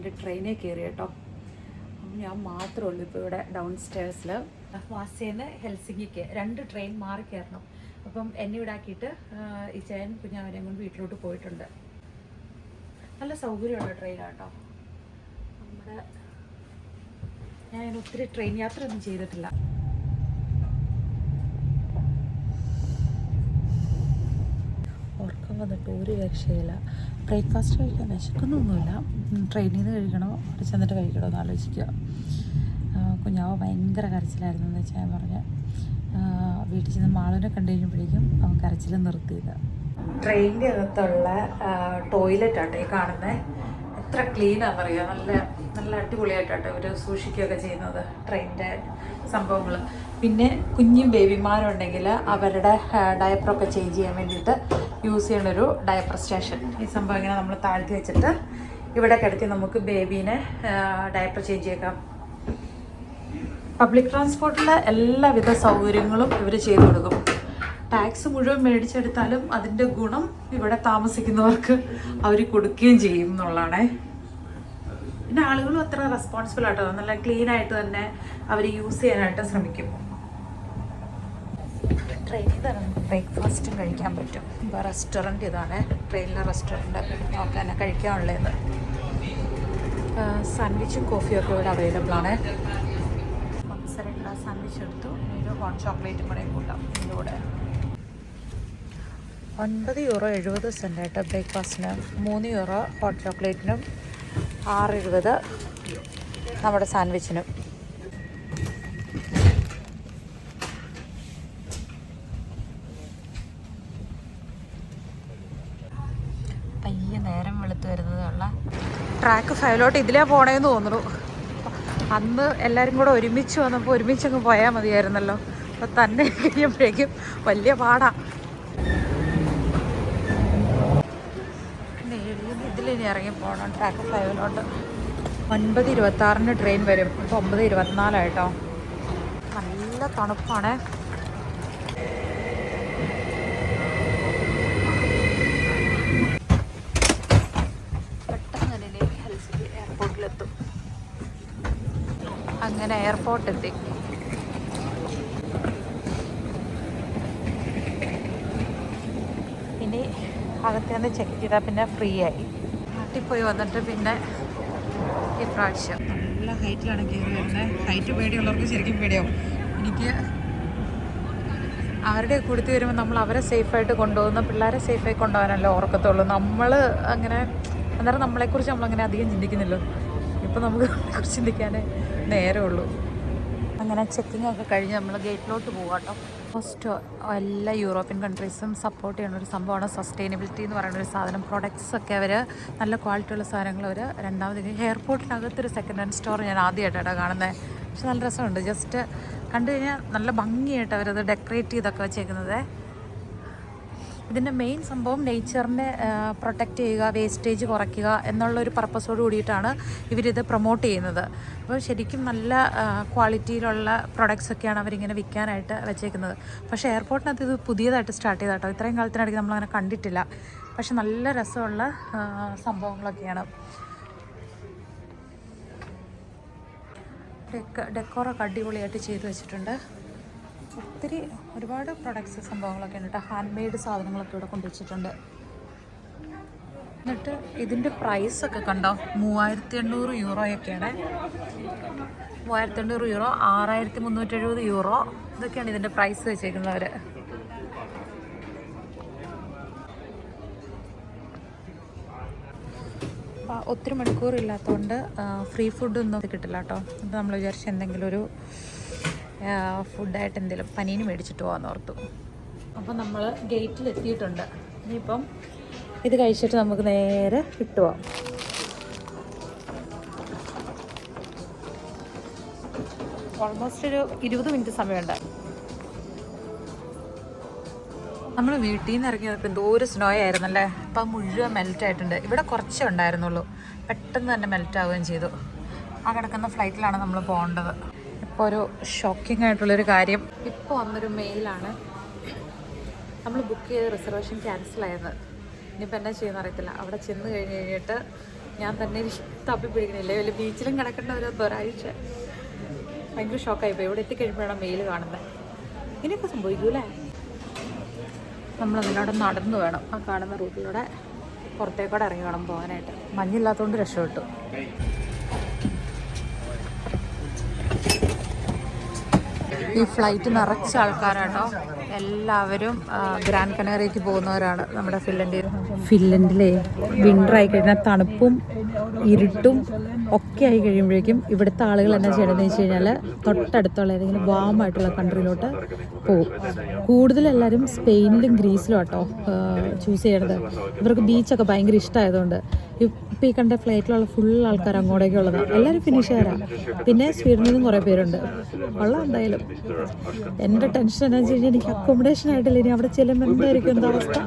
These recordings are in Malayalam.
രണ്ട് ട്രെയിനിൽ കയറി കേട്ടോ. ഞാൻ മാത്രമേ ഉള്ളൂ ഇപ്പോൾ ഇവിടെ ഡൗൺ സ്റ്റേഴ്സിൽ വാസേന്ന് ഹെൽസിംഗിക്ക് രണ്ട് ട്രെയിൻ മാറി കയറണം. അപ്പം എന്നെ ഇവിടെ ആക്കിയിട്ട് ഈ ചേൻ കുഞ്ഞാവരെയും കൊണ്ട് വീട്ടിലോട്ട് പോയിട്ടുണ്ട്. നല്ല സൗകര്യമുള്ള ട്രെയിനാണ് കേട്ടോ നമ്മുടെ ഞാൻ ഒത്തിരി ട്രെയിൻ യാത്ര ഒന്നും ചെയ്തിട്ടില്ല. വന്നിട്ട് ഒരു രക്ഷയില്ല. ബ്രേക്ക്ഫാസ്റ്റ് കഴിക്കാൻ വിശക്കുന്നൊന്നുമില്ല ട്രെയിനിൽ നിന്ന് കഴിക്കണോ? അവിടെ ചെന്നിട്ട് കഴിക്കണോ എന്ന് ആലോചിക്കുക. കുഞ്ഞാവ് ഭയങ്കര കരച്ചിലായിരുന്നു എന്ന് വെച്ചാൽ ഞാൻ പറഞ്ഞ. വീട്ടിൽ ചെന്ന് മാളിനെ കണ്ടു കഴിഞ്ഞപ്പോഴേക്കും അവൻ കരച്ചിൽ നിർത്തിയത്. ട്രെയിനിന്റെ അകത്തുള്ള ടോയ്ലറ്റ് ആട്ടെ ഈ കാണുന്നത് എത്ര ക്ലീനാണെന്ന് അറിയാം നല്ല നല്ല അടിപൊളിയായിട്ടാട്ടോ ഇവർ സൂക്ഷിക്കുകയൊക്കെ ചെയ്യുന്നത് ട്രെയിനിന്റെ സംഭവങ്ങൾ പിന്നെ കുഞ്ഞും ബേബിമാരുണ്ടെങ്കിൽ അവരുടെ ഡയപ്പറൊക്കെ ചേഞ്ച് ചെയ്യാൻ വേണ്ടിയിട്ട് യൂസ് ചെയ്യുന്ന ഒരു ഡയപ്പർ സ്റ്റേഷൻ ഈ സംഭവം ഇങ്ങനെ നമ്മൾ താഴ്ത്തി വെച്ചിട്ട് ഇവിടെ കിടത്തി നമുക്ക് ബേബീനെ ഡയപ്പർ ചേഞ്ച് ചെയ്യേക്കാം. പബ്ലിക് ട്രാൻസ്പോർട്ടിലെ എല്ലാവിധ സൗകര്യങ്ങളും ഇവർ ചെയ്തു കൊടുക്കും. ടാക്സ് മുഴുവൻ മേടിച്ചെടുത്താലും അതിന്റെ ഗുണം ഇവിടെ താമസിക്കുന്നവർക്ക് അവർ കൊടുക്കുകയും ചെയ്യും എന്നുള്ളതാണേ. പിന്നെ ആളുകളും അത്ര റെസ്പോൺസിബിൾ ആട്ടോ. നല്ല ക്ലീൻ ആയിട്ട് തന്നെ അവർ യൂസ് ചെയ്യാനായിട്ട് ശ്രമിക്കും. ട്രെയിനിൽ തന്നെ ബ്രേക്ക്ഫാസ്റ്റും കഴിക്കാൻ പറ്റും. ഇപ്പോൾ റെസ്റ്റോറന്റ് ഇതാണ്. ട്രെയിനിലെ റെസ്റ്റോറന്റ് തന്നെ കഴിക്കാനുള്ളത്. സാൻഡ്വിച്ചും കോഫിയും ഒക്കെ ഇവിടെ അവൈലബിൾ ആണ്. സാൻഡ്വിച്ച് എടുത്തു. ഒരു ഹോട്ട് ചോക്ലേറ്റും കൂടെ കൂട്ടാം. ഇതിലൂടെ ഒൻപത് യൂറോ എഴുപത് സെന്റ് ആയിട്ട് ബ്രേക്ക്ഫാസ്റ്റിന് മൂന്ന് യൂറോ ഹോട്ട് ചോക്ലേറ്റിനും ആറ് എഴുപത് നമ്മുടെ സാൻഡ്വിച്ചിനും പയ്യെ നേരം വെളുത്ത് വരുന്നതുള്ള ഫയലോട്ട് ഇതിലേ പോണേന്ന് തോന്നുന്നു. അന്ന് എല്ലാവരും കൂടെ ഒരുമിച്ച് വന്നപ്പോൾ ഒരുമിച്ച് അങ്ങ് പോയാൽ മതിയായിരുന്നല്ലോ. അപ്പോൾ തന്നെ കഴിയുമ്പോഴേക്കും വലിയ പാടാ. ഇതിലിനി ഇറങ്ങി പോകണം ട്രാക്ക് ഫൈവിലോട്ട് ഒൻപത് ഇരുപത്തി ആറിന് ട്രെയിൻ വരും. ഇപ്പോൾ ഒമ്പത് ഇരുപത്തിനാലായിട്ടോ. നല്ല തണുപ്പാണേ പെട്ടെന്ന് തന്നെ ഹെൽസിറ്റി എയർപോർട്ടിലെത്തും അങ്ങനെ എയർപോർട്ട് എത്തി ഇനി അകത്തുനിന്ന് ചെക്ക് ചെയ്താൽ പിന്നെ ഫ്രീ ആയി. നാട്ടിൽ പോയി വന്നിട്ട് പിന്നെ ഇപ്രാവശ്യം നല്ല ഹൈറ്റിലാണ് കയറി വരുന്നത് ഹൈറ്റ് പേടിയുള്ളവർക്ക് ശരിക്കും പേടിയാവും. എനിക്ക് അവരുടെ കൂടത്തി വരുമ്പോൾ നമ്മൾ അവരെ സേഫായിട്ട് കൊണ്ടുപോകുന്ന പിള്ളേരെ സേഫായി കൊണ്ടുപോകാനല്ലോ ഓർക്കത്തുള്ളൂ. നമ്മൾ അങ്ങനെ അന്നേരം നമ്മളെക്കുറിച്ച് നമ്മളങ്ങനെ അധികം ചിന്തിക്കുന്നില്ല ഇപ്പം നമുക്ക് കുറിച്ച് ചിന്തിക്കാനേ നേരമുള്ളൂ അങ്ങനെ ചെക്കിംഗ് ഒക്കെ കഴിഞ്ഞ് നമ്മൾ ഗേറ്റിലോട്ട് പോകാം കേട്ടോ ഫസ്റ്റ് എല്ലാ യൂറോപ്യൻ കൺട്രീസും സപ്പോർട്ട് ചെയ്യുന്ന ഒരു സംഭവമാണ് സസ്റ്റൈനബിലിറ്റി എന്ന് പറയുന്ന ഒരു സാധനം. പ്രൊഡക്ട്സ് ഒക്കെ അവർ നല്ല ക്വാളിറ്റി ഉള്ള സാധനങ്ങൾ അവർ രണ്ടാമത് എയർപോർട്ടിനകത്തൊരു സെക്കൻഡ് ഹാൻഡ് സ്റ്റോർ ഞാൻ ആദ്യമായിട്ടാണ് കാണുന്നത് പക്ഷെ നല്ല രസമുണ്ട്. ജസ്റ്റ് കണ്ടു കഴിഞ്ഞാൽ നല്ല ഭംഗിയായിട്ട് അവരത് ഡെക്കറേറ്റ് ചെയ്തൊക്കെ വെച്ചേക്കുന്നത്. ഇതിന്റെ മെയിൻ സംഭവം നേച്ചറിനെ പ്രൊട്ടക്റ്റ് ചെയ്യുക വേസ്റ്റേജ് കുറയ്ക്കുക എന്നുള്ള ഒരു പർപ്പസോട് കൂടിയിട്ടാണ് ഇവരിത് പ്രൊമോട്ട് ചെയ്യുന്നത്. അപ്പോൾ ശരിക്കും നല്ല ക്വാളിറ്റിയിലുള്ള പ്രൊഡക്ട്സ് ഒക്കെയാണ് അവരിങ്ങനെ വിൽക്കാനായിട്ട് വെച്ചേക്കുന്നത്. പക്ഷേ എയർപോർട്ടിനകത്ത് ഇത് പുതിയതായിട്ട് സ്റ്റാർട്ട് ചെയ്താട്ടോ ഇത്രയും കാലത്തിനിടയ്ക്ക് നമ്മളങ്ങനെ കണ്ടിട്ടില്ല. പക്ഷെ നല്ല രസമുള്ള സംഭവങ്ങളൊക്കെയാണ്. ഡെക്ക ഡെക്കോറൊക്കെ അടിപൊളിയായിട്ട് ചെയ്തു വെച്ചിട്ടുണ്ട്. ഒത്തിരി ഒരുപാട് പ്രൊഡക്ട്സ് സംഭവങ്ങളൊക്കെ ഉണ്ട് കേട്ടോ. ഹാൻഡ് മെയ്ഡ് സാധനങ്ങളൊക്കെ ഇവിടെ കൊണ്ടുവച്ചിട്ടുണ്ട്. എന്നിട്ട് ഇതിന്റെ പ്രൈസൊക്കെ കണ്ടോ? മൂവായിരത്തി എണ്ണൂറ് യൂറോയൊക്കെയാണ് മൂവായിരത്തി എണ്ണൂറ് യൂറോ ആറായിരത്തി മുന്നൂറ്റി എഴുപത് യൂറോ ഇതൊക്കെയാണ് ഇതിന്റെ പ്രൈസ് വെച്ചേക്കുന്നവർ ഒത്തിരി മണിക്കൂർ ഇല്ലാത്തതുകൊണ്ട് ഫ്രീ ഫുഡൊന്നും കിട്ടില്ല കേട്ടോ. നമ്മൾ വിചാരിച്ച് എന്തെങ്കിലും ഒരു ഫുഡായിട്ട് എന്തെങ്കിലും പനീന് മേടിച്ചിട്ട് പോകാമെന്ന് ഓർത്തു. അപ്പം നമ്മൾ ഗേറ്റിൽ എത്തിയിട്ടുണ്ട് ഇനിയിപ്പം ഇത് കഴിച്ചിട്ട് നമുക്ക് നേരെ കിട്ടുക ഓൾമോസ്റ്റ് ഒരു ഇരുപത് മിനിറ്റ് സമയമുണ്ട്. നമ്മൾ വീട്ടിൽ നിന്ന് ഇറങ്ങിയപ്പോൾ എന്തോ ഒരു സ്നോ ആയിരുന്നല്ലേ അപ്പം മുഴുവൻ മെൽറ്റ് ആയിട്ടുണ്ട് ഇവിടെ കുറച്ചേ ഉണ്ടായിരുന്നുള്ളൂ. പെട്ടെന്ന് തന്നെ മെൽറ്റ് ആവുകയും ചെയ്തു. ആ കിടക്കുന്ന ഫ്ലൈറ്റിലാണ് നമ്മൾ പോകേണ്ടത്. ഇപ്പോൾ ഒരു ഷോക്കിംഗ് ആയിട്ടുള്ളൊരു കാര്യം. ഇപ്പോൾ വന്നൊരു മെയിലാണ് നമ്മൾ ബുക്ക് ചെയ്ത റിസർവേഷൻ ക്യാൻസൽ ആയത് ഇനിയിപ്പോൾ എന്നാ ചെയ്യുന്ന അറിയത്തില്ല. അവിടെ ചെന്ന് കഴിഞ്ഞ് കഴിഞ്ഞിട്ട് ഞാൻ തന്നെ തപ്പി പിടിക്കണില്ലേ വലിയ ബീച്ചിലും കിടക്കേണ്ട ഒരു ഒരാഴ്ച. ഭയങ്കര ഷോക്കായി പോയി. ഇവിടെ എത്തിക്കഴിയുമ്പോഴാണ് മെയിൽ കാണുന്നത് ഇനിയൊക്കെ സംഭവിക്കൂലേ നമ്മളതിലൂടെ നടന്നു വേണം. ആ കാണുന്ന റൂട്ടിലൂടെ പുറത്തേക്കൂടെ ഇറങ്ങി വേണം പോകാനായിട്ട്. മഞ്ഞില്ലാത്തതുകൊണ്ട് രക്ഷപ്പെട്ടു. ഈ ഫ്ലൈറ്റ് നിറച്ച ആൾക്കാരാട്ടോ. എല്ലാവരും ഗ്രാൻഡ് കനേറിയക്ക് പോകുന്നവരാണ് നമ്മുടെ ഫിൻലൻഡിൽ. ഫിൻലൻഡിലെ വിന്റർ ആയി കഴിഞ്ഞാൽ തണുപ്പും ഇരുട്ടും ഒക്കെ ആയി കഴിയുമ്പോഴേക്കും ഇവിടുത്തെ ആളുകൾ എന്നാ ചെയ്യണമെന്ന് വെച്ച് കഴിഞ്ഞാൽ തൊട്ടടുത്തുള്ള ഏതെങ്കിലും വാമായിട്ടുള്ള കൺട്രിയിലോട്ട് പോകും. കൂടുതൽ എല്ലാവരും സ്പെയിനിലും ഗ്രീസിലും ആട്ടോ ചൂസ് ചെയ്യണത്. ഇവർക്ക് ബീച്ചൊക്കെ ഭയങ്കര ഇഷ്ടമായതുകൊണ്ട് ഇപ്പം ഈ കണ്ട ഫ്ലൈറ്റിലുള്ള ഫുൾ ആൾക്കാർ അങ്ങോട്ടേക്ക് അങ്ങോട്ടേക്കുള്ളതാണ് എല്ലാവരും ഫിനിഷുകാരാണ് പിന്നെ സ്വീഡനിൽ നിന്നും കുറേ പേരുണ്ട്. കൊള്ളാം എന്തായാലും. എന്റെ ടെൻഷൻ എന്താ വെച്ച് കഴിഞ്ഞാൽ എനിക്ക് അക്കോമഡേഷൻ ആയിട്ടില്ല. ഇനി അവിടെ ചെല്ലുമ്പോൾ എന്തായിരിക്കും എന്താ അവസ്ഥ?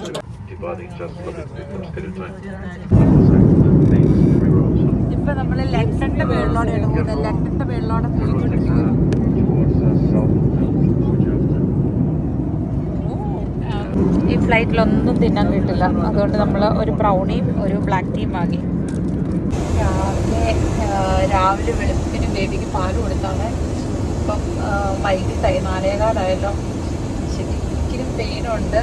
ഇപ്പൊ നമ്മൾ ലണ്ടന്റെ മേളിലോടെയാണ് ഇടുന്നത്. ലണ്ടന്റെ മേളിലോടെ പോയിക്കൊണ്ടിരിക്കുന്നത് ഈ ഫ്ലൈറ്റിലൊന്നും തിന്നാൻ കിട്ടില്ല. അതുകൊണ്ട് നമ്മൾ ഒരു ബ്രൗണിയും ഒരു ബ്ലാക്ക് ടീയും വാങ്ങി. രാവിലെ രാവിലെ വെളുപ്പിന് ബേബിക്ക് പാൽ കൊടുത്താണ്. ഇപ്പം വൈകിട്ടായി. നാലേകാലായല്ലോ. ശരിക്കും പെയിനുണ്ട്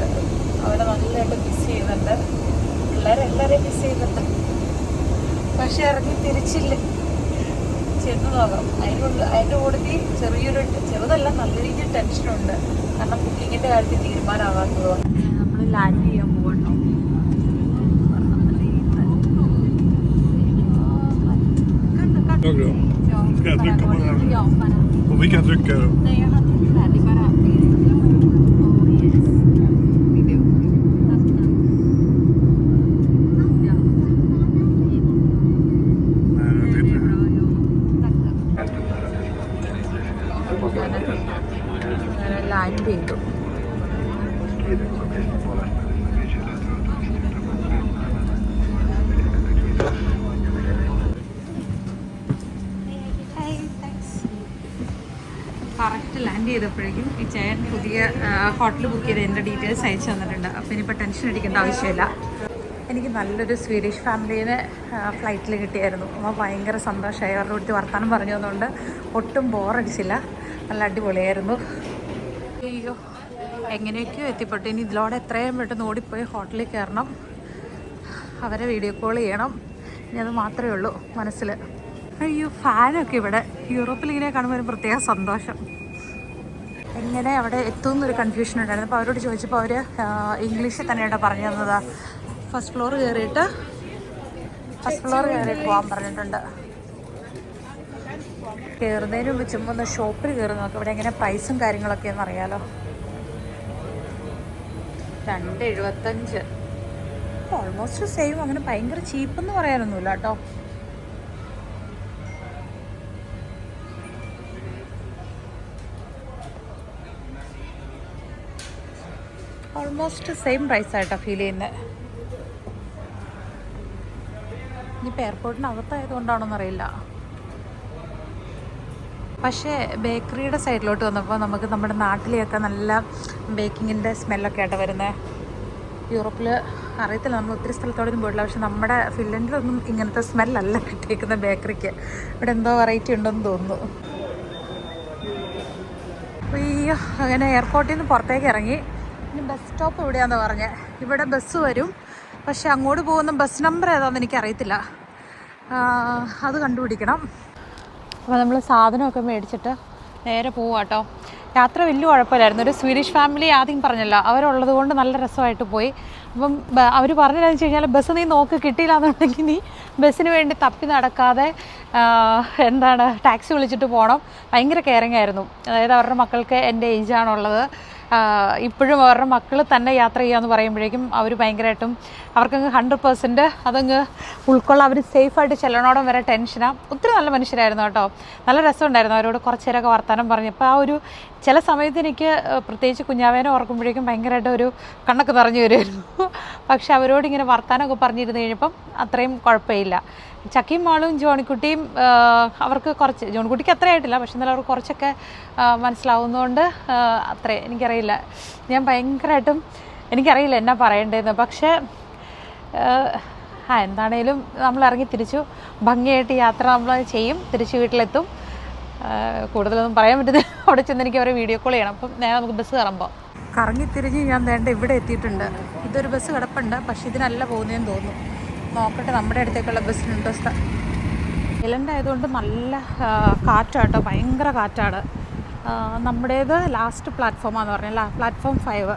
അവരെ നല്ലതായിട്ട് മിസ് ചെയ്യുന്നുണ്ട്. പിള്ളേരെല്ലാവരെയും മിസ് ചെയ്യുന്നുണ്ട്. പക്ഷെ ഇറങ്ങി തിരിച്ചില്ല. ചെന്ന് നോക്കാം. അതിനുള്ള അതിന്റെ കൂടുതൽ ചെറിയൊരു ചെറുതല്ല നല്ല രീതിയിൽ ടെൻഷനുണ്ട് കാരണം കുക്കിങ്ങിന്റെ കാര്യത്തിൽ തീരുമാനമാകാത്തതുകൊണ്ട്. നമ്മൾ ലാൻഡ് ചെയ്യാൻ. Ska jag trycka på den? Och vi kan trycka Nej, അങ്ങനെ ലാൻഡ് ചെയ്തു കറക്റ്റ് ലാൻഡ് ചെയ്തപ്പോഴേക്കും ഈ ചേൻ പുതിയ ഹോട്ടൽ ബുക്ക് ചെയ്ത് എന്റെ ഡീറ്റെയിൽസ് അയച്ചു തന്നിട്ടുണ്ട്. അപ്പോൾ ഇനിയിപ്പോൾ ടെൻഷൻ അടിക്കേണ്ട ആവശ്യമില്ല. എനിക്ക് നല്ലൊരു സ്വീഡിഷ് ഫാമിലീനെ ഫ്ലൈറ്റിൽ കിട്ടിയായിരുന്നു. അപ്പോൾ ഭയങ്കര സന്തോഷമായി. അവരുടെ അടുത്ത് വർത്തമാനം പറഞ്ഞു തന്നുകൊണ്ട് ഒട്ടും ബോറടിച്ചില്ല നല്ല അടിപൊളിയായിരുന്നു. അയ്യോ എങ്ങനെയൊക്കെയോ എത്തിപ്പെട്ടു. ഇനി ഇതിലൂടെ എത്രയും പെട്ടെന്ന് ഓടിപ്പോയി ഹോട്ടലിൽ കയറണം. അവരെ വീഡിയോ കോൾ ചെയ്യണം. ഇനി അത് മാത്രമേ ഉള്ളൂ മനസ്സിൽ അയ്യോ ഫാനൊക്കെ ഇവിടെ. യൂറോപ്പിൽ ഇങ്ങനെ കാണുമ്പോൾ ഒരു പ്രത്യേക സന്തോഷം. എങ്ങനെ അവിടെ എത്തുമെന്നൊരു കൺഫ്യൂഷൻ ഉണ്ടായിരുന്നു. അപ്പോൾ അവരോട് ചോദിച്ചപ്പോൾ അവർ ഇംഗ്ലീഷിൽ തന്നെയാണ് പറഞ്ഞു തന്നത്. ഫസ്റ്റ് ഫ്ലോർ കയറിയിട്ട് ഫസ്റ്റ് ഫ്ലോർ കയറിയിട്ട് പോകാൻ പറഞ്ഞിട്ടുണ്ട്. കയറുന്നതിന് മുമ്പ് ചുമ്മാ ഒന്ന് ഷോപ്പിൽ കയറി നോക്കാം. ഇവിടെ എങ്ങനെ പ്രൈസും കാര്യങ്ങളൊക്കെ എന്ന് അറിയാലോ. രണ്ട് എഴുപത്തഞ്ച് ഓൾമോസ്റ്റ് സെയിം അങ്ങനെ ഭയങ്കര ചീപ്പെന്ന് പറയാനൊന്നുമില്ല കേട്ടോ. ഓൾമോസ്റ്റ് സെയിം പ്രൈസ് ആയിട്ടോ ഫീൽ ചെയ്യുന്നത് ഇനിയിപ്പോൾ എയർപോർട്ടിന് കൊണ്ടാണോന്നറിയില്ല പക്ഷേ ബേക്കറിയുടെ സൈഡിലോട്ട് വന്നപ്പോൾ നമുക്ക് നമ്മുടെ നാട്ടിലെയൊക്കെ നല്ല ബേക്കിങ്ങിന്റെ സ്മെല്ലൊക്കെ ആയിട്ട് വരുന്നത് യൂറോപ്പിൽ അറിയത്തില്ല നമ്മൾ ഒത്തിരി സ്ഥലത്തോടൊന്നും പോയിട്ടില്ല. പക്ഷെ നമ്മുടെ ഫിൻലൻഡിലൊന്നും ഇങ്ങനത്തെ സ്മെല്ലല്ല കിട്ടിയേക്കുന്ന ബേക്കറിക്ക്. ഇവിടെ എന്തോ വെറൈറ്റി ഉണ്ടെന്ന് തോന്നുന്നു. അയ്യോ അങ്ങനെ എയർപോർട്ടിൽ നിന്ന് പുറത്തേക്ക് ഇറങ്ങി. ഇനി ബസ് സ്റ്റോപ്പ് എവിടെയാന്ന് പറഞ്ഞ്. ഇവിടെ ബസ് വരും. പക്ഷെ അങ്ങോട്ട് പോകുന്ന ബസ് നമ്പർ ഏതാണെന്ന് എനിക്കറിയത്തില്ല. അത് കണ്ടുപിടിക്കണം. അപ്പോൾ നമ്മൾ സാധനമൊക്കെ മേടിച്ചിട്ട് നേരെ പോവാട്ടോ. യാത്ര വലിയ കുഴപ്പമില്ലായിരുന്നു. ഒരു സ്വീഡിഷ് ഫാമിലി ആദ്യം പറഞ്ഞല്ലോ അവരുള്ളത് കൊണ്ട് നല്ല രസമായിട്ട് പോയി. അപ്പം അവർ പറഞ്ഞതെന്ന് വെച്ച് കഴിഞ്ഞാൽ ബസ് നീ നോക്ക് കിട്ടിയില്ല എന്നുണ്ടെങ്കിൽ നീ ബസ്സിന് വേണ്ടി തപ്പി നടക്കാതെ എന്താണ് ടാക്സി വിളിച്ചിട്ട് പോകണം ഭയങ്കര കെയറിങ് ആയിരുന്നു. അതായത് അവരുടെ മക്കൾക്ക് എന്റെ ഏജാണുള്ളത് ഇപ്പോഴും അവരുടെ മക്കൾ തന്നെ യാത്ര ചെയ്യാന്ന് പറയുമ്പോഴേക്കും അവർ ഭയങ്കരമായിട്ടും അവർക്കങ്ങ് ഹൺഡ്രഡ് പേഴ്സന്റ് അതങ്ങ് ഉൾക്കൊള്ളാൻ അവർ സേഫായിട്ട് ചെല്ലണോടം വരെ ടെൻഷനാണ് ഒത്തിരി നല്ല മനുഷ്യരായിരുന്നു കേട്ടോ. നല്ല രസമുണ്ടായിരുന്നു അവരോട് കുറച്ച് നേരമൊക്കെ വർത്തമാനം പറഞ്ഞു. അപ്പോൾ ആ ഒരു ചില സമയത്ത് എനിക്ക് പ്രത്യേകിച്ച് കുഞ്ഞാവേനെ ഓർക്കുമ്പോഴേക്കും ഭയങ്കരമായിട്ട് ഒരു കണ്ണൊക്കെ നിറഞ്ഞു വരുമായിരുന്നു പക്ഷെ അവരോട് ഇങ്ങനെ വർത്തമാനമൊക്കെ പറഞ്ഞിരുന്നു കഴിഞ്ഞപ്പം അത്രയും കുഴപ്പമില്ല. ചക്കിയും മോളും ജോണിക്കുട്ടിയും അവർക്ക് കുറച്ച് ജോണിക്കുട്ടിക്ക് അത്ര ആയിട്ടില്ല പക്ഷെ എന്നാലും അവർക്ക് കുറച്ചൊക്കെ മനസ്സിലാവുന്നതുകൊണ്ട് അത്രേ. എനിക്കറിയില്ല. ഞാൻ ഭയങ്കരമായിട്ടും എനിക്കറിയില്ല എന്നാ പറയേണ്ടതെന്ന് പക്ഷേ ആ, എന്താണേലും നമ്മൾ ഇറങ്ങി തിരിച്ചു ഭംഗിയായിട്ട് യാത്ര നമ്മൾ ചെയ്യും തിരിച്ച് വീട്ടിലെത്തും. കൂടുതലൊന്നും പറയാൻ പറ്റുന്നില്ല അവിടെ ചെന്ന് എനിക്ക് അവരെ വീഡിയോ കോൾ ചെയ്യണം. അപ്പം നേരെ നമുക്ക് ബസ് കയറുമ്പോൾ കറങ്ങി തിരിഞ്ഞ് ഞാൻ വേണ്ട ഇവിടെ എത്തിയിട്ടുണ്ട്. ഇതൊരു ബസ് കിടപ്പുണ്ട് പക്ഷെ ഇതിനല്ല പോകുന്നതെന്ന് തോന്നുന്നു. നോക്കട്ടെ നമ്മുടെ അടുത്തേക്കുള്ള ബസ്സിനുണ്ടോ സ്ഥ ഇലണ്ടായതുകൊണ്ട് നല്ല കാറ്റാട്ടോ ഭയങ്കര കാറ്റാണ്. നമ്മുടേത് ലാസ്റ്റ് പ്ലാറ്റ്ഫോമാണെന്ന് പറഞ്ഞാൽ platform five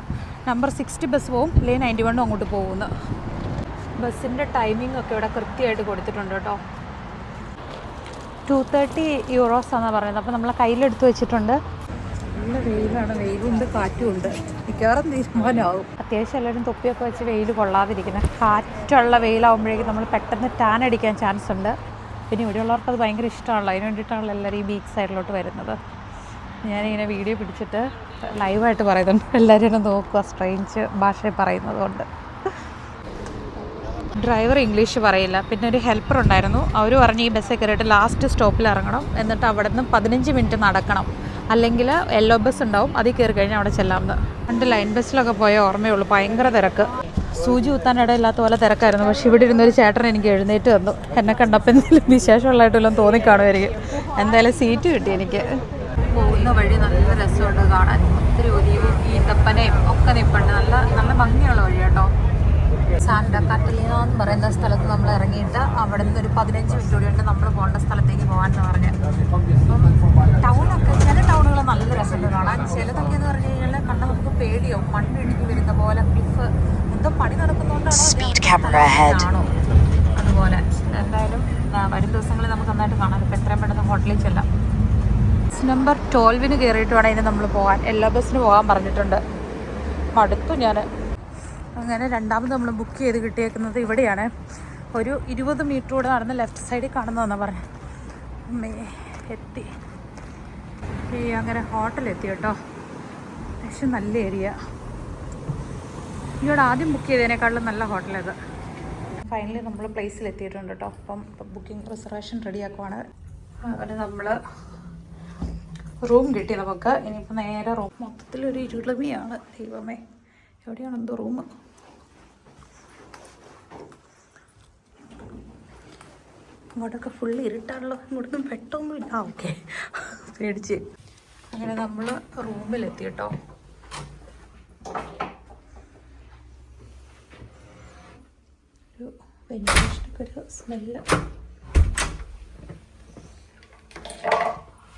number sixty bus പോവും ലേ നയന്റി വണ്ണും അങ്ങോട്ട് പോകുന്നു. ബസ്സിന്റെ ടൈമിംഗ് ഒക്കെ ഇവിടെ കൃത്യമായിട്ട് കൊടുത്തിട്ടുണ്ട് കേട്ടോ. ടു തേർട്ടി യൂറോസ് ആണെന്നാണ് പറയുന്നത്. അപ്പോൾ നമ്മൾ കയ്യിലെടുത്ത് വെച്ചിട്ടുണ്ട്. നല്ല വെയിലാണ്. വെയിലുണ്ട് കാറ്റുമുണ്ട് മിക്കവാറും തീരുമാനമാകും അത്യാവശ്യം എല്ലാവരും തൊപ്പിയൊക്കെ വെച്ച് വെയിൽ കൊള്ളാതിരിക്കുന്നത് കാറ്റുള്ള വെയിലാവുമ്പോഴേക്കും നമ്മൾ പെട്ടെന്ന് ടാൻ അടിക്കാൻ ചാൻസ് ഉണ്ട്. പിന്നെ ഇവിടെയുള്ളവർക്ക് അത് ഭയങ്കര ഇഷ്ടമാണല്ലോ. അതിന് വേണ്ടിയിട്ടാണല്ലോ എല്ലാവരും ഈ ബീച്ച് സൈഡിലോട്ട് വരുന്നത്. ഞാനിങ്ങനെ വീഡിയോ പിടിച്ചിട്ട് ലൈവായിട്ട് പറയുന്നുണ്ട്. എല്ലാവരും നോക്കുക. സ്ട്രെയിഞ്ച് ഭാഷയിൽ പറയുന്നത് കൊണ്ട്. ഡ്രൈവർ ഇംഗ്ലീഷ് പറയില്ല. പിന്നെ ഒരു ഹെൽപ്പർ ഉണ്ടായിരുന്നു. അവർ പറഞ്ഞ് ഈ ബസ്സിൽ കയറിയിട്ട് ലാസ്റ്റ് സ്റ്റോപ്പിൽ ഇറങ്ങണം. എന്നിട്ട് അവിടെ നിന്ന് പതിനഞ്ച് മിനിറ്റ് നടക്കണം. അല്ലെങ്കിൽ യെല്ലോ ബസ് ഉണ്ടാവും അതിൽ കയറി കഴിഞ്ഞാൽ അവിടെ ചെല്ലാമെന്ന് പണ്ട് ലൈൻ ബസ്സിലൊക്കെ പോയ ഓർമ്മയുള്ളൂ ഭയങ്കര തിരക്ക്. സൂചി കുത്താൻ ഇടയില്ലാത്ത പോലെ തിരക്കായിരുന്നു പക്ഷേ ഇവിടെ ഇരുന്നൊരു ചേട്ടൻ എനിക്ക് എഴുന്നേറ്റ് തന്നു എന്നെ കണ്ടപ്പോൾ എന്തെങ്കിലും വിശേഷമുള്ളതായിട്ടെല്ലാം തോന്നിക്കാണുമായിരിക്കും എന്തായാലും സീറ്റ് കിട്ടി എനിക്ക്. പോകുന്ന വഴി നല്ല രസമുണ്ട് കാണാൻ. ഒത്തിരി ഈ ഈന്തപ്പനയും ഒക്കെ നിൽപ്പുണ്ട് നല്ല നല്ല ഭംഗിയുള്ള വഴി കേട്ടോ സാന്റ കാറ്റലീന എന്ന് പറയുന്ന സ്ഥലത്ത് നമ്മൾ ഇറങ്ങിയിട്ട് അവിടെ നിന്ന് ഒരു പതിനഞ്ച് മിനിറ്റ് കൂടി ഉണ്ട് നമ്മൾ പോകേണ്ട സ്ഥലത്തേക്ക് പോകാമെന്ന് പറഞ്ഞ്. ടൗണൊക്കെ ചില ടൗണുകൾ നല്ല രസമുണ്ട് കാണാൻ. ചിലതൊക്കെ എന്ന് പറഞ്ഞു കഴിഞ്ഞാൽ കണ്ട നമുക്ക് പേടിയോ മണ്ണിടിഞ്ഞ് വരുന്ന പോലെ ക്ലിഫ് എന്തോ പണി നടക്കുന്നതുകൊണ്ടാണോ ആണോ അതുപോലെ. എന്തായാലും വരും ദിവസങ്ങളിൽ നമുക്ക് നന്നായിട്ട് കാണാം. ഇപ്പം എത്രയും പെട്ടെന്ന് ഹോട്ടലിൽ ചെല്ലാം. ബസ് നമ്പർ ട്വൽവിന് കയറിയിട്ട് വേണം ഇനി നമ്മൾ പോകാൻ. എല്ലാ ബസ്സിനും പോകാൻ പറഞ്ഞിട്ടുണ്ട്. മടുത്തു ഞാൻ അങ്ങനെ രണ്ടാമത് നമ്മൾ ബുക്ക് ചെയ്ത് കിട്ടിയേക്കുന്നത് ഇവിടെയാണ്. ഒരു ഇരുപത് മീറ്റർ കൂടെ നടന്ന് ലെഫ്റ്റ് സൈഡിൽ കാണുന്നതെന്നാണ് പറഞ്ഞത് അമ്മേ എത്തി. ഈ അങ്ങനെ ഹോട്ടലെത്തി കേട്ടോ. പക്ഷെ നല്ല ഏരിയ ഇവിടെ ആദ്യം ബുക്ക് ചെയ്തതിനേക്കാളും നല്ല ഹോട്ടലത് ഫൈനലി നമ്മൾ പ്ലേസിൽ എത്തിയിട്ടുണ്ട് കേട്ടോ. അപ്പം ബുക്കിംഗ് റിസർവേഷൻ റെഡിയാക്കുവാണ് അതുപോലെ നമ്മൾ റൂം കിട്ടി നമുക്ക്. ഇനിയിപ്പോൾ നേരെ റൂം മൊത്തത്തിലൊരു ഇരുളമിയാണ്. ദൈവമേ. എവിടെയാണ് എന്തോ റൂം ഇങ്ങോട്ടൊക്കെ ഫുള്ള് ഇരുട്ടാണല്ലോ. ഇങ്ങോട്ടൊന്നും പെട്ടൊന്നുമില്ല ആ ഓക്കെ. പേടിച്ച്. അങ്ങനെ നമ്മൾ റൂമിലെത്തി കേട്ടോ. ഒരു വെന്റിലേഷനൊക്കെ ഒരു സ്മെല്ല്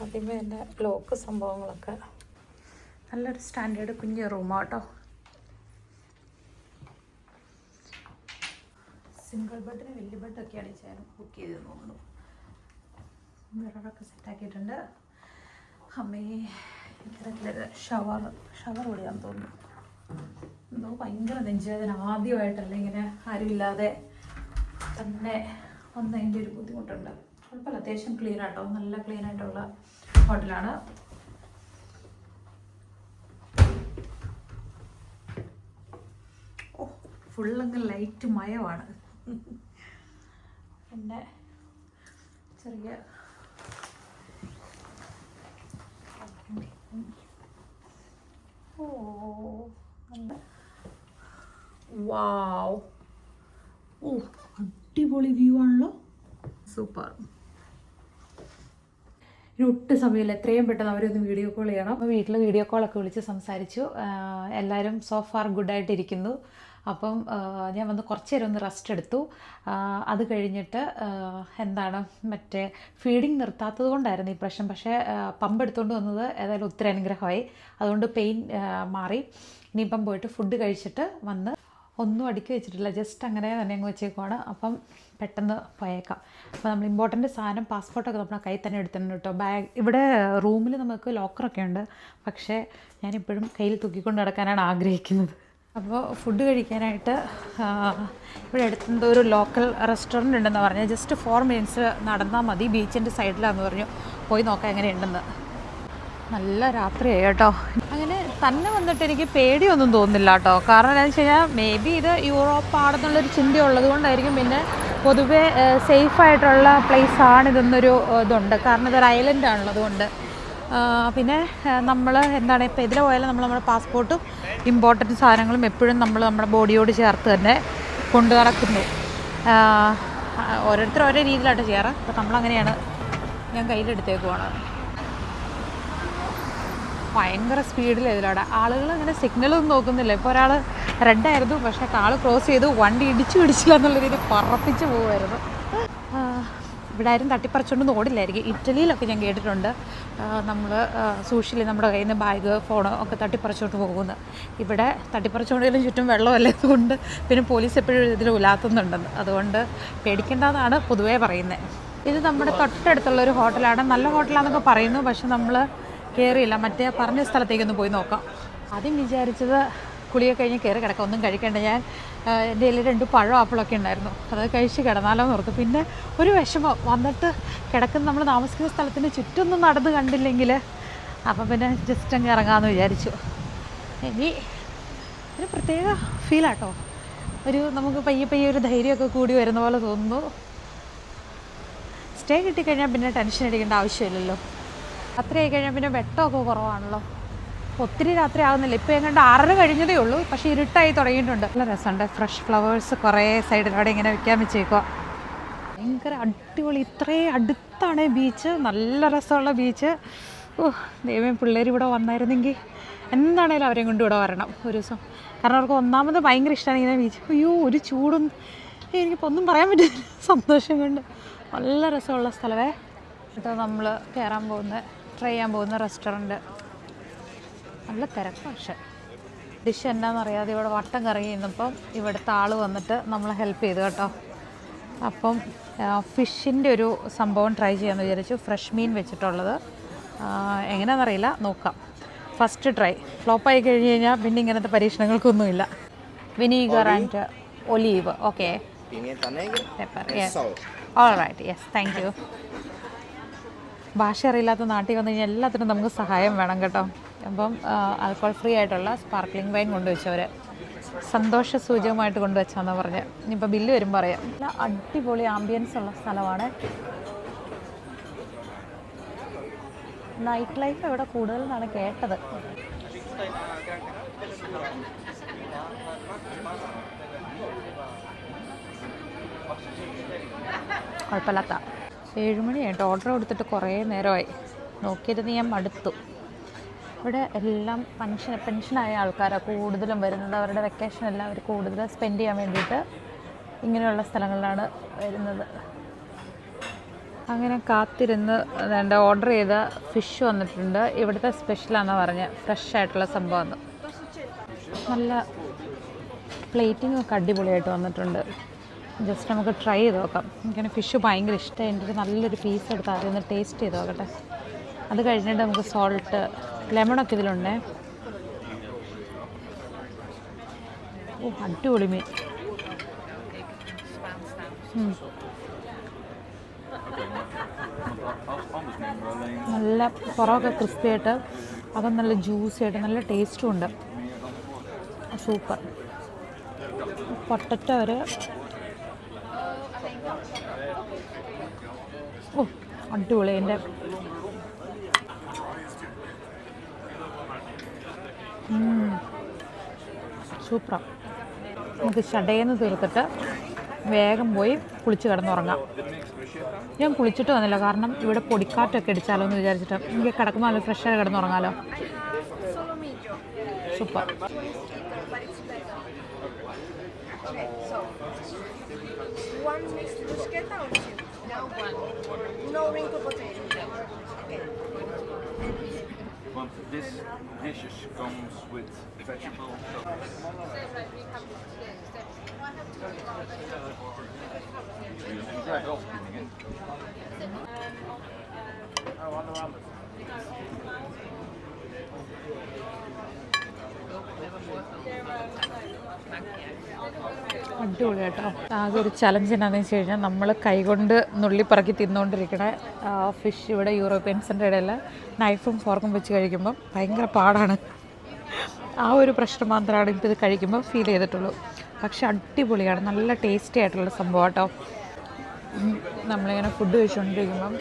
ആദ്യമേ എന്റെ ലോക്ക് സംഭവങ്ങളൊക്കെ. നല്ലൊരു സ്റ്റാൻഡേർഡ് കുഞ്ഞ് റൂമാട്ടോ സിംഗിൾ ബെഡിന് വലിയ ബെഡൊക്കെയാണ് ചെയ്യാൻ ബുക്ക് ചെയ്ത് തോന്നുന്നു. മിററൊക്കെ സെറ്റാക്കിയിട്ടുണ്ട് അമ്മേ എനിക്കറിയില്ല ഷവർ ഷവർ ഓടിയാന്ന് തോന്നുന്നു. എന്തോ ഭയങ്കര നെഞ്ചുവേദന. ആദ്യമായിട്ടല്ല ഇങ്ങനെ ആരുമില്ലാതെ തന്നെ വന്നതിന്റെ ഒരു ബുദ്ധിമുട്ടുണ്ട്. കുഴപ്പമില്ല അത്യാവശ്യം ക്ലീൻ ആട്ടോ. നല്ല ക്ലീൻ ആയിട്ടുള്ള ഹോട്ടലാണ്. ഓ ഫുള്ളങ്ങ് ലൈറ്റ് മയമാണ്. പിന്നെ ചെറിയ ഓ നല്ല വാവ്. ഓ അടിപൊളി വ്യൂ ആണല്ലോ. സൂപ്പർ. ഇനി ഒട്ടും സമയമില്ല. എത്രയും പെട്ടെന്ന് അവരൊന്ന് വീഡിയോ കോൾ ചെയ്യണം. അപ്പോൾ വീട്ടിൽ വീഡിയോ കോളൊക്കെ വിളിച്ച് സംസാരിച്ചു. എല്ലാവരും സോ ഫാർ ഗുഡായിട്ടിരിക്കുന്നു അപ്പം ഞാൻ വന്ന് കുറച്ച് നേരം ഒന്ന് റെസ്റ്റ് എടുത്തു. അത് കഴിഞ്ഞിട്ട് എന്താണ് മറ്റേ ഫീഡിങ് നിർത്താത്തത് കൊണ്ടായിരുന്നു ഈ പ്രശ്നം. പക്ഷേ പമ്പ് എടുത്തുകൊണ്ട് വന്നത് ഏതായാലും ഒത്തിരി അനുഗ്രഹമായി. അതുകൊണ്ട് പെയിൻ മാറി. ഇനിയിപ്പം പോയിട്ട് ഫുഡ് കഴിച്ചിട്ട് വന്ന് ഒന്നും അടുക്കി വെച്ചിട്ടില്ല. ജസ്റ്റ് അങ്ങനെ തന്നെ അങ്ങ് വെച്ചേക്കുവാണ്. അപ്പം പെട്ടെന്ന് പോയേക്കാം. അപ്പോൾ നമ്മൾ ഇമ്പോർട്ടന്റ് സാധനം പാസ്പോർട്ടൊക്കെ നമ്മുടെ കയ്യിൽ തന്നെ എടുത്തിട്ടുണ്ട് കേട്ടോ. ബാഗ് ഇവിടെ റൂമിൽ നമുക്ക് ലോക്കറൊക്കെ ഉണ്ട്. പക്ഷേ ഞാനിപ്പോഴും കയ്യിൽ തൂക്കിക്കൊണ്ട് നടക്കാനാണ് ആഗ്രഹിക്കുന്നത്. അപ്പോൾ ഫുഡ് കഴിക്കാനായിട്ട് ഇവിടെ അടുത്തെന്തോ ഒരു ലോക്കൽ റെസ്റ്റോറന്റ് ഉണ്ടെന്ന് പറഞ്ഞു. ജസ്റ്റ് ഫോർ മിനിറ്റ്സ് നടന്നാൽ മതി. ബീച്ചിന്റെ സൈഡിലാന്ന് പറഞ്ഞു. പോയി നോക്കാം എങ്ങനെയുണ്ടെന്ന്. നല്ല രാത്രിയായി കേട്ടോ. അങ്ങനെ തന്നെ വന്നിട്ട് എനിക്ക് പേടിയൊന്നും തോന്നുന്നില്ല കേട്ടോ. കാരണം എന്താണെന്ന് വെച്ച് കഴിഞ്ഞാൽ മേ ബി ഇത് യൂറോപ്പ് ആണെന്നുള്ളൊരു ചിന്ത ഉള്ളത് കൊണ്ടായിരിക്കും. പിന്നെ പൊതുവേ സേഫായിട്ടുള്ള ആണ് ഇതെന്നൊരു ഇതുണ്ട്. കാരണം ഇതൊരു ഐലൻഡ് ആ, പിന്നെ നമ്മൾ എന്താണ് ഇപ്പോൾ ഇതിൽ പോയാലും നമ്മൾ നമ്മുടെ പാസ്പോർട്ടും ഇമ്പോർട്ടന്റ് സാധനങ്ങളും എപ്പോഴും നമ്മൾ നമ്മുടെ ബോഡിയോട് ചേർത്ത് തന്നെ കൊണ്ടു നടക്കുന്നു. ഓരോരുത്തർ ഓരോ രീതിയിലായിട്ട് ചെയ്യാറ്. അപ്പോൾ നമ്മളങ്ങനെയാണ് ഞാൻ കയ്യിലെടുത്തേക്കുവാണ്. ഭയങ്കര സ്പീഡിൽ ഇതിലൂടെ ആളുകൾ അങ്ങനെ സിഗ്നലൊന്നും നോക്കുന്നില്ല. ഇപ്പോൾ ഒരാൾ റെഡായിരുന്നു പക്ഷേ കാൾ ക്രോസ് ചെയ്തു വണ്ടി ഇടിച്ചു പിടിച്ചില്ല എന്നുള്ള രീതിയിൽ പറപ്പിച്ച് പോകുമായിരുന്നു ഇവിടെ ആരും തട്ടിപ്പറിച്ചുകൊണ്ട് ഓടില്ലായിരിക്കും. ഇറ്റലിയിലൊക്കെ ഞാൻ കേട്ടിട്ടുണ്ട്. നമ്മൾ സൂക്ഷിച്ചില്ല നമ്മുടെ കയ്യിൽ നിന്ന് ബാഗ് ഫോൺ ഒക്കെ തട്ടിപ്പറിച്ചുകൊണ്ട് പോകുന്നത് ഇവിടെ തട്ടിപ്പറിച്ചുകൊണ്ടെങ്കിലും ചുറ്റും വെള്ളമല്ലേ അതുകൊണ്ട് പിന്നെ പോലീസ് എപ്പോഴും ഇതിൽ ഉലാത്തുന്നുണ്ടെന്ന്. അതുകൊണ്ട് പേടിക്കേണ്ടതാണ് പൊതുവേ പറയുന്നത് ഇത് നമ്മുടെ തൊട്ടടുത്തുള്ള ഒരു ഹോട്ടലാണ്. നല്ല ഹോട്ടലാണെന്നൊക്കെ പറയുന്നു പക്ഷെ നമ്മൾ കയറിയില്ല മറ്റേ പറഞ്ഞ സ്ഥലത്തേക്കൊന്ന് പോയി നോക്കാം. ആദ്യം വിചാരിച്ചത് കുളിയൊക്കെ കഴിഞ്ഞ് കയറി കിടക്കാം. ഒന്നും കഴിക്കേണ്ട. ഞാൻ എന്റെ കയ്യിൽ രണ്ട് പഴം ആപ്പിളൊക്കെ ഉണ്ടായിരുന്നു. അത് കഴിച്ച് കിടന്നാലോ എന്ന് പിന്നെ ഒരു വിഷമം. വന്നിട്ട് കിടക്കുന്ന നമ്മൾ താമസിക്കുന്ന സ്ഥലത്തിന് ചുറ്റൊന്നും നടന്ന് കണ്ടില്ലെങ്കിൽ അപ്പം പിന്നെ ജസ്റ്റ് അങ്ങ് ഇറങ്ങാമെന്ന് വിചാരിച്ചു. ഇനി ഒരു പ്രത്യേക ഫീലാട്ടോ ഒരു നമുക്ക് പയ്യെ പയ്യെ ഒരു ധൈര്യമൊക്കെ കൂടി വരുന്ന പോലെ തോന്നുന്നു. സ്റ്റേ കിട്ടിക്കഴിഞ്ഞാൽ പിന്നെ ടെൻഷൻ അടിക്കേണ്ട ആവശ്യമില്ലല്ലോ. അത്രയായി കഴിഞ്ഞാൽ പിന്നെ വെട്ടമൊക്കെ കുറവാണല്ലോ. ഒത്തിരി രാത്രി ആകുന്നില്ല ഇപ്പോൾ എങ്ങാണ്ട് ആറര കഴിഞ്ഞതേ ഉള്ളൂ. പക്ഷേ ഇരുട്ടായി തുടങ്ങിയിട്ടുണ്ട്. നല്ല രസമുണ്ട്. ഫ്രഷ് ഫ്ലവേഴ്സ് കുറേ സൈഡിലൂടെ ഇങ്ങനെ വെക്കാൻ വെച്ചേക്കുക ഭയങ്കര അടിപൊളി. ഇത്രയും അടുത്താണ് ബീച്ച് നല്ല രസമുള്ള ബീച്ച് ഓ ദൈവം പിള്ളേർ ഇവിടെ വന്നായിരുന്നെങ്കിൽ എന്താണേലും അവരെയും കൊണ്ട് ഇവിടെ വരണം ഒരു ദിവസം. കാരണം അവർക്ക് ഒന്നാമത് ഭയങ്കര ഇഷ്ടമാണ് ഇങ്ങനെ ബീച്ച് അയ്യോ ഒരു ചൂടും എനിക്കിപ്പോൾ ഒന്നും പറയാൻ പറ്റില്ല. സന്തോഷം കൊണ്ട്. നല്ല രസമുള്ള സ്ഥലമേ എന്നിട്ട് നമ്മൾ കയറാൻ പോകുന്ന ട്രൈ ചെയ്യാൻ പോകുന്ന റെസ്റ്റോറന്റ് നല്ല തിരക്ക് പക്ഷേ. ഡിഷ് എന്നാണെന്നറിയാതെ ഇവിടെ വട്ടം കറങ്ങി നിന്നപ്പം ഇവിടുത്തെ ആൾ വന്നിട്ട് നമ്മളെ ഹെൽപ്പ് ചെയ്തു കേട്ടോ. അപ്പം ഫിഷിന്റെ ഒരു സംഭവം ട്രൈ ചെയ്യാമെന്ന് വിചാരിച്ചു. ഫ്രഷ് മീൻ വെച്ചിട്ടുള്ളത്. എങ്ങനെയാണെന്നറിയില്ല നോക്കാം. ഫസ്റ്റ് ട്രൈ ഫ്ലോപ്പായി കഴിഞ്ഞ് കഴിഞ്ഞാൽ പിന്നെ ഇങ്ങനത്തെ പരീക്ഷണങ്ങൾക്കൊന്നുമില്ല. Vinegar and olive okay pepper yes salt. All right yes thank you ഭാഷ അറിയില്ലാത്ത നാട്ടിൽ വന്നു കഴിഞ്ഞാൽ എല്ലാത്തിനും നമുക്ക് സഹായം വേണം കേട്ടോ. അപ്പം ആൽക്കോൾ ഫ്രീ ആയിട്ടുള്ള സ്പാർക്ലിംഗ് വൈൻ കൊണ്ടുവച്ചവർ സന്തോഷ സൂചകമായിട്ട് കൊണ്ടുവച്ചാന്ന് പറഞ്ഞ്. ഇനിയിപ്പോൾ ബില്ല് വരുമ്പോൾ പറയാം. നല്ല അടിപൊളി ആംബിയൻസ് ഉള്ള സ്ഥലമാണ്. നൈറ്റ് ലൈഫ് ഇവിടെ കൂടുതൽ എന്നാണ് കേട്ടത്. കുഴപ്പമില്ലാത്ത. ഏഴുമണിയായിട്ട് ഓർഡർ കൊടുത്തിട്ട് കുറേ നേരമായി. നോക്കിയിരുന്ന് ഞാൻ മടുത്തു. ഇവിടെ എല്ലാം പെൻഷൻ പെൻഷനായ ആൾക്കാരാണ് കൂടുതലും വരുന്നത്. അവരുടെ വെക്കേഷൻ എല്ലാം അവർ കൂടുതൽ സ്പെൻഡ് ചെയ്യാൻ വേണ്ടിയിട്ട് ഇങ്ങനെയുള്ള സ്ഥലങ്ങളിലാണ് വരുന്നത്. അങ്ങനെ കാത്തിരുന്ന് വേണ്ട ഓർഡർ ചെയ്ത ഫിഷ് വന്നിട്ടുണ്ട്. ഇവിടുത്തെ സ്പെഷ്യലാണെന്ന് പറഞ്ഞ് ഫ്രഷ് ആയിട്ടുള്ള സംഭവമാണ് നല്ല പ്ലേറ്റിംഗ് ഒക്കെ അടിപൊളിയായിട്ട് വന്നിട്ടുണ്ട്. ജസ്റ്റ് നമുക്ക് ട്രൈ ചെയ്ത് നോക്കാം. എനിക്കാണ് ഫിഷ് ഭയങ്കര ഇഷ്ടമായി എന്റെ ഒരു നല്ലൊരു പീസ് എടുത്ത് ആദ്യം ഒന്ന് ടേസ്റ്റ് ചെയ്ത് നോക്കട്ടെ. അത് കഴിഞ്ഞിട്ട് നമുക്ക് സോൾട്ട് ലെമണൊക്കെ ഇതിലുണ്ടേ. ഓ അടിപൊളി മീൻ. നല്ല പുറമൊക്കെ ക്രിസ്പി ആയിട്ട് അതും നല്ല ജ്യൂസി ആയിട്ട് നല്ല ടേസ്റ്റും ഉണ്ട്. സൂപ്പർ. പൊട്ടറ്റ ഒരു ഓ അടിപൊളി. എന്റെ സൂപ്പറാണ് നമുക്ക് ചടയെന്ന് തീർത്തിട്ട് വേഗം പോയി കുളിച്ച് കിടന്നുറങ്ങാം ഞാൻ കുളിച്ചിട്ട് വന്നില്ല കാരണം ഇവിടെ പൊടിക്കാറ്റൊക്കെ അടിച്ചാലോ എന്ന് വിചാരിച്ചിട്ട് എനിക്ക് കിടക്കുമ്പോൾ നല്ല ഫ്രഷായി കിടന്നുറങ്ങാലോ super? No, one. No wrinkled potato. Okay. Want this dishes comes with vegetable. You അടിപൊളി കേട്ടോ. ആകെ ഒരു ചലഞ്ച് എന്താണെന്ന് വെച്ച് കഴിഞ്ഞാൽ നമ്മൾ കൈകൊണ്ട് നുള്ളിപ്പറക്കി തിന്നുകൊണ്ടിരിക്കണ ഫിഷ് ഇവിടെ യൂറോപ്യൻസിന്റെ ഇടയിൽ നൈഫും ഫോർക്കും വെച്ച് കഴിക്കുമ്പം ഭയങ്കര പാടാണ്. ആ ഒരു പ്രശ്നം മാത്രമാണ് ഇപ്പോൾ ഇത് കഴിക്കുമ്പോൾ ഫീൽ ചെയ്തിട്ടുള്ളൂ. പക്ഷെ അടിപൊളിയാണ് നല്ല ടേസ്റ്റി ആയിട്ടുള്ള സംഭവം കേട്ടോ. നമ്മളിങ്ങനെ ഫുഡ് കഴിച്ചുകൊണ്ടിരിക്കുമ്പം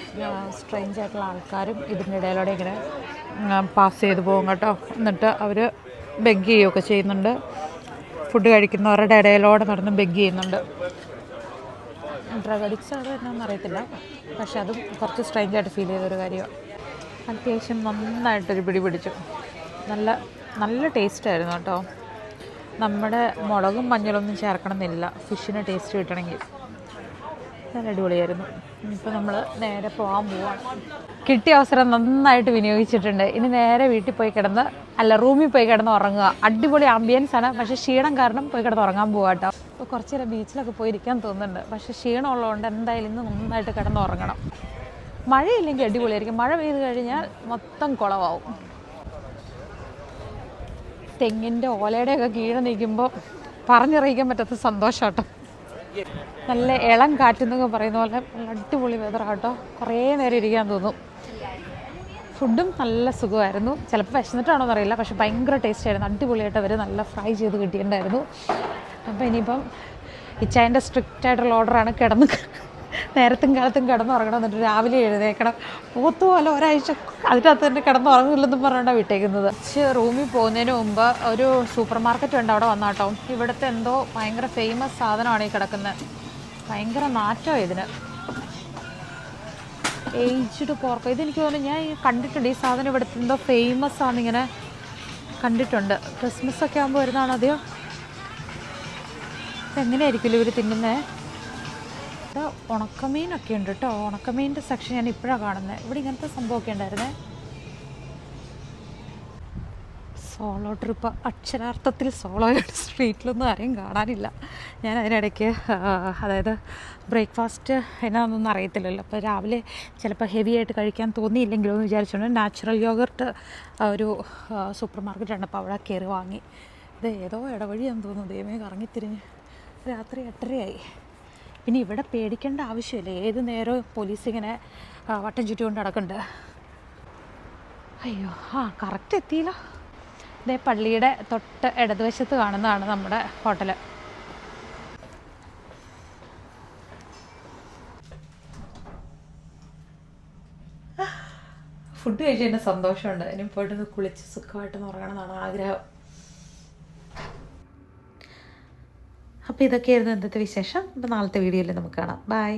സ്ട്രെയിഞ്ച് ആയിട്ടുള്ള ആൾക്കാരും ഇതിന്റെ ഇടയിലൂടെ ഇങ്ങനെ പാസ് ചെയ്ത് പോകും കേട്ടോ. എന്നിട്ട് അവർ ബെഗ് ചെയ്യുകയൊക്കെ ചെയ്യുന്നുണ്ട്. ഫുഡ് കഴിക്കുന്നവരുടെ ഇടയിലൂടെ നടന്ന് ബെഗ് ചെയ്യുന്നുണ്ട്. ഡ്രഗ് അഡിക്ട്സ് ആണ് എന്നാന്ന് അറിയത്തില്ല. പക്ഷെ അതും കുറച്ച് സ്ട്രെയിഞ്ചായിട്ട് ഫീൽ ചെയ്തൊരു കാര്യമാണ് അത്യാവശ്യം നന്നായിട്ടൊരു പിടി പിടിച്ചു. നല്ല നല്ല ടേസ്റ്റ് ആയിരുന്നു കേട്ടോ. നമ്മുടെ മുളകും മഞ്ഞളൊന്നും ചേർക്കണമെന്നില്ല. ഫിഷിന് ടേസ്റ്റ് കിട്ടണമെങ്കിൽ. നല്ല അടിപൊളിയായിരുന്നു. ഇപ്പോൾ നമ്മൾ നേരെ പോകാൻ പോവാണ് കിട്ടിയ അവസരം നന്നായിട്ട് വിനിയോഗിച്ചിട്ടുണ്ട്. ഇനി നേരെ വീട്ടിൽ പോയി കിടന്ന് അല്ല റൂമിൽ പോയി കിടന്ന് ഉറങ്ങുക. അടിപൊളി ആംബിയൻസ് ആണ്. പക്ഷേ ക്ഷീണം കാരണം പോയി കിടന്ന് ഉറങ്ങാൻ പോവാ കേട്ടോ. ഇപ്പോൾ കുറച്ച് നേരം ബീച്ചിലൊക്കെ പോയി ഇരിക്കാൻ തോന്നുന്നുണ്ട്. പക്ഷേ ക്ഷീണം ഉള്ളതുകൊണ്ട് എന്തായാലും ഇന്ന് നന്നായിട്ട് കിടന്ന് ഉറങ്ങണം. മഴയില്ലെങ്കിൽ അടിപൊളിയായിരിക്കും. മഴ പെയ്ത് കഴിഞ്ഞാൽ മൊത്തം കുളവാവും തെങ്ങിന്റെ ഓലയുടെയൊക്കെ കീഴെ നിൽക്കുമ്പോൾ പറഞ്ഞറിയിക്കാൻ പറ്റാത്ത സന്തോഷം കേട്ടോ. നല്ല ഇളം കാറ്റെന്നൊക്കെ പറയുന്ന പോലെ നല്ല അടിപൊളി വെതർ കേട്ടോ കുറേ നേരം ഇരിക്കാൻ തോന്നും. ഫുഡും നല്ല സുഖമായിരുന്നു. ചിലപ്പോൾ വിശന്നിട്ടാണോ എന്നറിയില്ല. പക്ഷെ ഭയങ്കര ടേസ്റ്റ് ആയിരുന്നു. അടിപൊളിയായിട്ട് അവർ നല്ല ഫ്രൈ ചെയ്ത് കിട്ടിയിട്ടുണ്ടായിരുന്നു. അപ്പോൾ ഇനിയിപ്പം ഇച്ചായന്റെ സ്ട്രിക്റ്റ് ആയിട്ടുള്ള ഓർഡറാണ് കിടന്ന് നേരത്തും കാലത്തും കിടന്നുറങ്ങണം എന്നിട്ട് രാവിലെ എഴുന്നേക്കണം പോത്തു പോലെ ഒരാഴ്ച അതിനകത്ത് തന്നെ കിടന്നുറങ്ങില്ലെന്നും പറഞ്ഞുകൊണ്ടാണ് വിട്ടേക്കുന്നത്. റൂമിൽ പോകുന്നതിന് മുമ്പ് ഒരു സൂപ്പർ മാർക്കറ്റ് ഉണ്ട് അവിടെ വന്നാട്ടോ ഇവിടുത്തെ എന്തോ ഭയങ്കര ഫേമസ് സാധനമാണ് ഈ കിടക്കുന്നത് ഭയങ്കര നാറ്റോ ഇതിന്. ഏജ്ഡ് പോർക്ക് ഇതെനിക്ക് തോന്നുന്നു ഞാൻ കണ്ടിട്ടുണ്ട്. ഈ സാധനം ഇവിടുത്തെ എന്തോ ഫേമസ് ആണെന്നിങ്ങനെ കണ്ടിട്ടുണ്ട്. ക്രിസ്മസ് ഒക്കെ ആകുമ്പോൾ വരുന്നതാണോ അതെയോ? എങ്ങനെയായിരിക്കില്ല ഇവർ തിന്നുന്നത് ഇത് ഉണക്കമീനൊക്കെ ഉണ്ട് കേട്ടോ. ഉണക്കമീനിന്റെ സെക്ഷൻ ഞാൻ ഇപ്പോഴാണ് കാണുന്നത് ഇവിടെ ഇങ്ങനത്തെ സംഭവമൊക്കെ ഉണ്ടായിരുന്നേ? സോളോ ട്രിപ്പ് അക്ഷരാർത്ഥത്തിൽ സോളോ സ്ട്രീറ്റിലൊന്നും ആരെയും കാണാനില്ല. ഞാൻ അതിനിടയ്ക്ക് അതായത് ബ്രേക്ക്ഫാസ്റ്റ് എന്നാന്നൊന്നും അറിയത്തില്ലല്ലോ. അപ്പോൾ രാവിലെ ചിലപ്പോൾ ഹെവി ആയിട്ട് കഴിക്കാൻ തോന്നിയില്ലെങ്കിലും എന്ന് വിചാരിച്ചുകൊണ്ട് നാച്ചുറൽ യോഗർട്ട് ഒരു സൂപ്പർ മാർക്കറ്റാണ് അപ്പോൾ അവിടെ കയറി വാങ്ങി. ഇത് ഏതോ ഇടവഴിയാന്ന് തോന്നുന്നു. ദൈവമേ കറങ്ങിത്തിരിഞ്ഞ്. രാത്രി എട്ടരയായി. പിന്നെ ഇവിടെ പേടിക്കേണ്ട ആവശ്യമില്ല. ഏത് നേരവും പോലീസ് ഇങ്ങനെ വട്ടം ചുറ്റുകൊണ്ട് നടക്കുന്നുണ്ട് അയ്യോ ആ കറക്റ്റ് എത്തിയില്ല. ഇതേ പള്ളിയുടെ തൊട്ട് ഇടതുവശത്ത് കാണുന്നതാണ് നമ്മുടെ ഹോട്ടൽ ഫുഡ് കഴിച്ചതിന്റെ സന്തോഷമുണ്ട്. ഇനി പോയിട്ടൊന്ന് കുളിച്ച് സുഖമായിട്ട് ഉറങ്ങണം എന്നാണ് ആഗ്രഹം. അപ്പോൾ ഇതൊക്കെയായിരുന്നു ഇന്നത്തെ വിശേഷം. അപ്പോൾ നാളത്തെ വീഡിയോയിൽ നമുക്ക് കാണാം. ബൈ